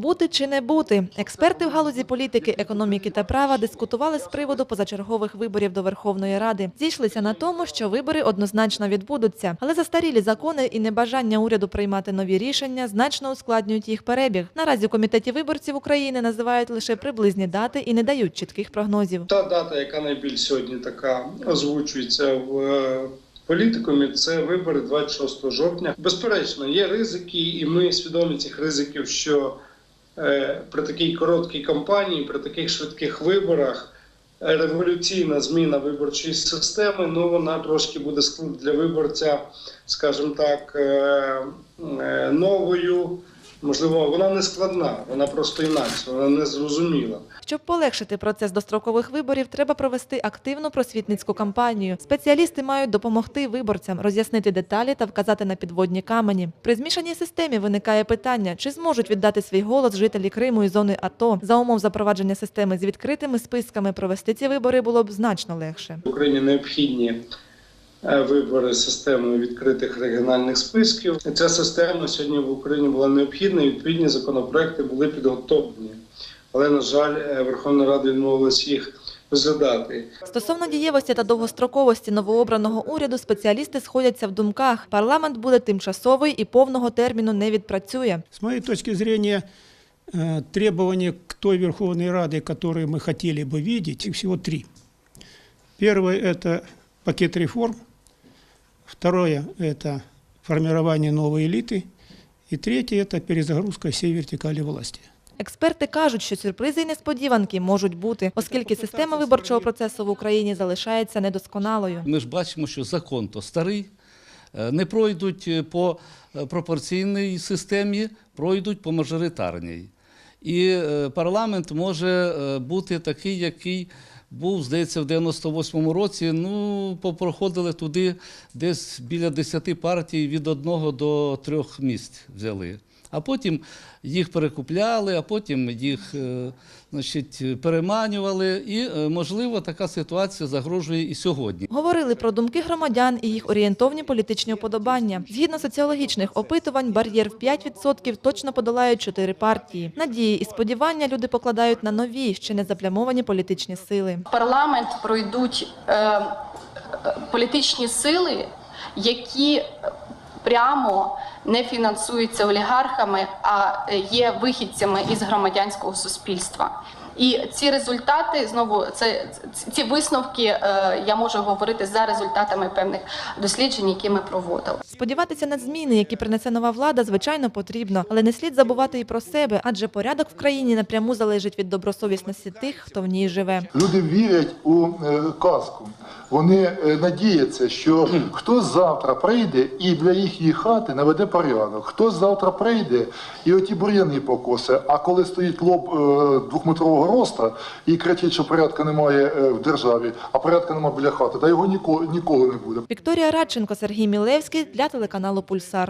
Бути чи не бути? Експерти в галузі політики, економіки та права дискутували з приводу позачергових виборів до Верховної Ради. Зійшлися на тому, що вибори однозначно відбудуться, але застарілі закони і небажання уряду приймати нові рішення значно ускладнюють їх перебіг. Наразі у комітеті виборців України називають лише приблизні дати і не дають чітких прогнозів. Та дата, яка найбільш сьогодні така озвучується в е, політикумі, це вибори 26 жовтня. Безперечно, є ризики, і ми свідомі цих ризиків, що при такій короткій кампанії, при таких швидких виборах. е, Революційна зміна виборчої системи, ну вона трошки буде для виборця, скажімо так, е, е, новою. Можливо, вона не складна, вона просто інакша, вона не зрозуміла. Щоб полегшити процес дострокових виборів, треба провести активну просвітницьку кампанію. Спеціалісти мають допомогти виборцям роз'яснити деталі та вказати на підводні камені. При змішаній системі виникає питання, чи зможуть віддати свій голос жителі Криму і зони АТО. За умов запровадження системи з відкритими списками провести ці вибори було б значно легше. В Україні необхідні вибори з системою відкритих регіональних списків. Ця система сьогодні в Україні була необхідна. і Відповідні законопроекти були підготовлені. Але на жаль, е, Верховна Рада відмовилась їх розглядати. Стосовно дієвості та довгостроковості новообраного уряду, спеціалісти сходяться в думках. Парламент буде тимчасовий і повного терміну не відпрацює. С моей точки зрения, э, требования к той Верховной Раде, которые мы хотели бы видеть, их всего три. Первое – это пакет реформ. Второе – это формирование новой элиты. И третье – это перезагрузка всей вертикали власти. Експерти кажуть, що сюрпризи і несподіванки можуть бути, оскільки система виборчого процесу в Україні залишається недосконалою. Ми ж бачимо, що закон то старий, е, не пройдуть е, по е, пропорційній системі, пройдуть по мажоритарній. І е, парламент може е, бути такий, який був, здається, в 98-му році. Ну, попроходили туди десь біля 10 партій від одного до трьох місць взяли. А потім їх перекупляли, а потім їх е, значить, переманювали. І, е, можливо, така ситуація загрожує і сьогодні. Говорили про думки громадян і їх орієнтовні політичні уподобання. Згідно соціологічних опитувань, бар'єр в 5% точно подолають чотири партії. Надії і сподівання люди покладають на нові, ще не заплямовані політичні сили. Парламент пройдуть е, е, політичні сили, які прямо не фінансуються олігархами, а е, є вихідцями із громадянського суспільства. І ці результати знову це ці висновки. е, Я можу говорити за результатами певних досліджень, які ми проводили. Сподіватися на зміни, які принесе нова влада, звичайно, потрібно, але не слід забувати і про себе, адже порядок в країні напряму залежить від добросовісності тих, хто в ній живе. Люди вірять у е, казку. Вони е, надіються, що хтось завтра прийде і для їхньої хати наведе порядок. Хтось завтра прийде і оті бур'яни покосе. А коли стоїть лоб е, двохметрового роста і кричить, що порядку немає е, в державі, а порядку немає біля хати, та його ніколи, ніколи не буде. Вікторія Радченко, Сергій Мілевський для телеканалу Пульсар.